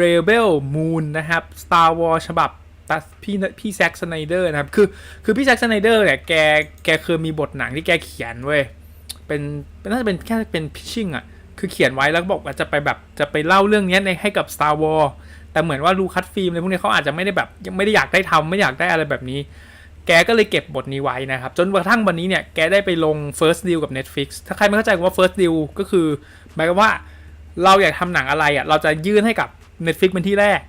Rebel Moon นะครับ Star Wars ฉบับพี่พี่แซ็กสไนเดอร์นะครับ คือคือพี่แซ็กสไนเดอร์เนี่ยแกแกเคยมีบทหนังที่แกเขียนเว้ย เป็นน่าจะเป็นแค่เป็นพิชชิ่งอะ คือเขียนไว้แล้วบอกว่าจะไปแบบจะไปเล่าเรื่องนี้ในให้กับ Star Wars แต่เหมือนว่าลูคัสฟิล์มอะไรพวกนี้เขาอาจจะไม่ได้แบบยังไม่ได้อยากได้ทำไม่อยากได้อะไรแบบนี้ แกก็เลยเก็บบทนี้ไว้นะครับ จนกระทั่งวันนี้เนี่ยแกได้ไปลง first deal กับ Netflix ถ้าใครไม่เข้าใจว่า first deal ก็คือหมายความว่าเราอยากทำหนังอะไรอะเราจะยื่นให้กับ Netflix เป็นที่แรก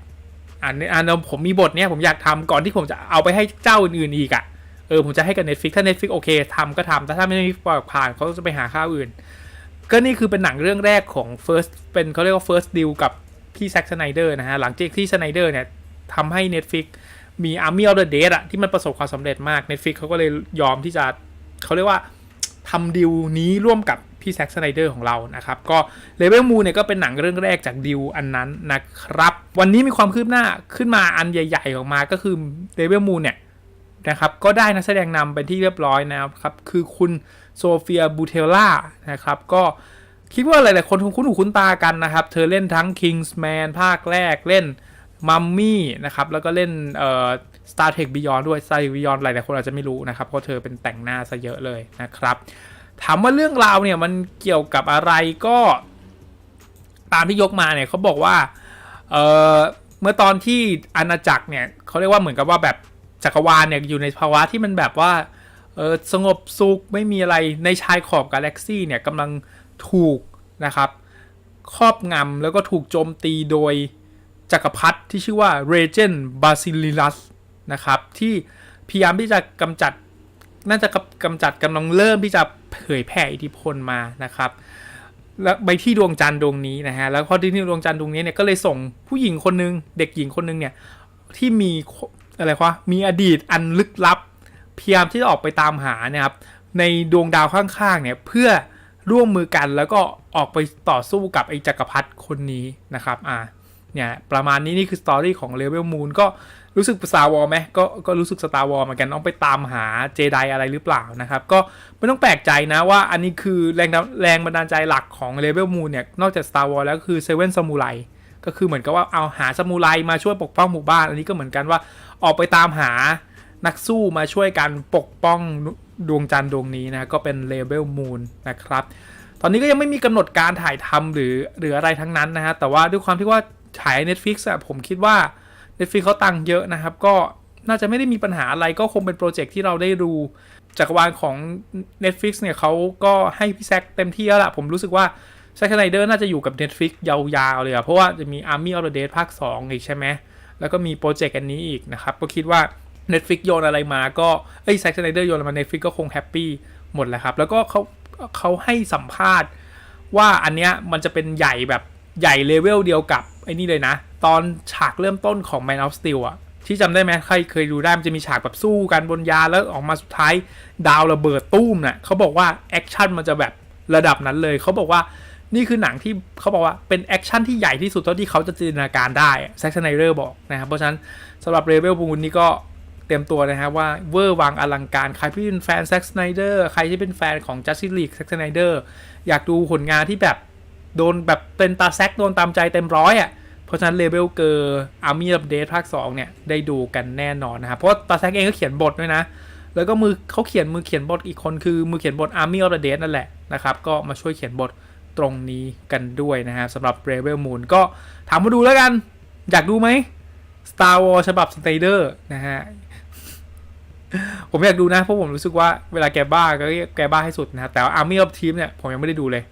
อ่านอ่านผมมีบทเนี้ยผมอยากทำก่อนที่ผมจะเอาไปให้เจ้าอื่นๆอีกอะเออผมจะให้กับ Netflix ถ้า Netflix โอเคทำก็ทำแต่ถ้าไม่ได้ผ่านเขาจะไปหาข้าวอื่น ก็นี่คือเป็นหนังเรื่องแรกของ first เป็นเขาเรียกว่า first deal กับพี่แซ็กสไนเดอร์นะฮะ หลังจากที่สไนเดอร์เนี่ยทำให้ Netflix มี Army of the Dead อะที่มันประสบความสำเร็จมาก Netflix เขาก็เลยยอมที่จะเขาเรียกว่าทำดีลนี้ร่วมกับ พี่แซ็กสไนเดอร์ของเรานะครับ ก็ Level Moon เนี่ยก็เป็นหนังเรื่องแรกจากดีลอันนั้นนะครับ วันนี้มีความคืบหน้าขึ้นมาอันใหญ่ๆออกมาก็คือ Level Moon เนี่ยนะครับก็ได้นักแสดงนำเป็นที่เรียบร้อยนะครับ คือคุณโซเฟียบูเทลล่านะครับ ก็คิดว่าหลายๆคนคงคุ้นหูคุ้นตากันนะครับ เธอเล่นทั้ง Kingsman ภาคแรกเล่นมัมมี่นะครับ แล้วก็เล่นเอ่อ Star Trek Beyond ด้วย Star Trek Beyond หลายๆคนอาจจะไม่รู้นะครับ เพราะเธอเป็นแต่งหน้าซะเยอะเลยนะครับ ถามว่าเรื่องราวเนี่ยมันเกี่ยวกับอะไรก็ตามที่ยกมาเนี่ยเขาบอกว่าเออเมื่อตอนที่อาณาจักรเนี่ยเขาเรียกว่าเหมือนกับว่าแบบจักรวาลเนี่ยอยู่ในภาวะที่มันแบบว่าเออสงบสุขไม่มีอะไรในชายขอบกาแล็กซี่เนี่ยกำลังถูกนะครับครอบงำแล้วก็ถูกโจมตีโดยจักรพรรดิที่ชื่อว่าเรเจนบาซิลิลัสนะครับที่พยายามที่จะกำจัด น่าจะกำจัดกำลังเริ่มที่จะเผยแผ่อิทธิพลมานะครับแล้วไปที่ดวงจันทร์ดวงนี้นะฮะแล้วพอที่ดวงจันทร์ดวงนี้เนี่ยก็เลยส่งผู้หญิงคนนึงเด็กหญิงคนนึงเนี่ยที่มีอะไรวะมีอดีตอันลึกลับพยายามที่จะออกไปตามหานี่ยครับในดวงดาวข้างๆเนี่ยเพื่อร่วมมือกันแล้วก็ออกไปต่อสู้กับไอ้จักรพรรดิคนนี้นะครับอ่าเนี่ยประมาณนี้นี่คือสตอรี่ของเลเวลมูนก็ รู้สึกสตาร์วอลไหมก็ก็รู้สึกสตาร์วอลเหมือนกันต้องไปตามหาเจไดอะไรหรือเปล่านะครับ ก็ไม่ต้องแปลกใจนะว่าอันนี้คือแรงแรงบันดาลใจหลักของเลเวลมูนเนี่ย นอกจาก Star Wars แล้วคือเซเว่นซามูไรก็คือเหมือนกับว่าเอาหาซามูไรมาช่วยปกป้องหมู่บ้าน อันนี้ก็เหมือนกันว่าออกไปตามหานักสู้มาช่วยกันปกป้องดวงจันทร์ดวงนี้นะก็เป็นเลเวลมูนนะครับตอนนี้ก็ยังไม่มีกำหนดการถ่ายทำหรือหรืออะไรทั้งนั้นนะฮะแต่ว่าด้วยความที่ว่าฉาย Netflix อะผมคิดว่า Netflix เขาตังค์เยอะนะครับ ก็น่าจะไม่ได้มีปัญหาอะไรก็คงเป็นโปรเจกต์ที่เราได้ดูจักรวาลของ Netflix เนี่ยเขาก็ให้พี่แซคเต็มที่แล้วล่ะ ผมรู้สึกว่าแซคไนเดอร์น่าจะอยู่กับ Netflix ยาวๆเลยอะเพราะว่าจะมี Army of the Dead ภาค 2 อีกใช่ไหม แล้วก็มีโปรเจกต์อันนี้อีกนะครับ ก็คิดว่า Netflix โยนอะไรมาก็เอ้ยแซคไนเดอร์โยนอะไรมา Netflix ก็คงแฮปปี้หมดแหละครับ แล้วก็เขาเขาให้สัมภาษณ์ว่าอันเนี้ยมันจะเป็นใหญ่แบบใหญ่เลเวลเดียวกับไอ้นี่เลยนะ ตอนฉากเริ่มต้นของ Man of Steel อะที่จำได้ไหมใครเคยดูได้มันจะมีฉากแบบสู้กันบนยาแล้วออกมาสุดท้าย ดาวระเบิดตุ้มน่ะเขาบอกว่าแอคชั่นมันจะแบบระดับนั้นเลยเขาบอกว่านี่คือหนังที่เขาบอกว่าเป็นแอคชั่นที่ใหญ่ที่สุดเท่าที่เขาจะจินตนาการได้แซ็กซ์ไนเดอร์บอกนะครับเพราะฉะนั้นสำหรับเรเวลบูนนี่ก็เตรียมตัวนะครับว่าเวอร์วังอลังการ ใครที่เป็นแฟนแซ็กซ์ไนเดอร์ใครที่เป็นแฟนของ Justice League แซ็กซ์ไนเดอร์อยากดูผลงานที่แบบโดนแบบเป็นตาแซกโดนตามใจเต็มร้อยอะ ราะฉะนั้นเลเวลเกอร์อาร์มี่อัปเดตภาค 2 เนี่ย ได้ดูกันแน่นอนนะครับ เพราะาตาแซกเองก็เขียนบทด้วยนะ แล้วก็มือเขาเขียนมือเขียนบทอีกคนคือมือเขียนบท Army of the Dead นั่นแหละนะครับ ก็มาช่วยเขียนบทตรงนี้กันด้วยนะฮะสำหรับ Rebel Moon ก็ถามมาดูแล้วกัน อยากดูไหม Star Wars ฉบับสไนเดอร์นะฮะผมอยากดูนะ เพราะผมรู้สึกว่าเวลาแกบ้าก็แกบ้าให้สุดนะแต่ว่า Army of Team เนี่ยผมยังไม่ได้ดูเลย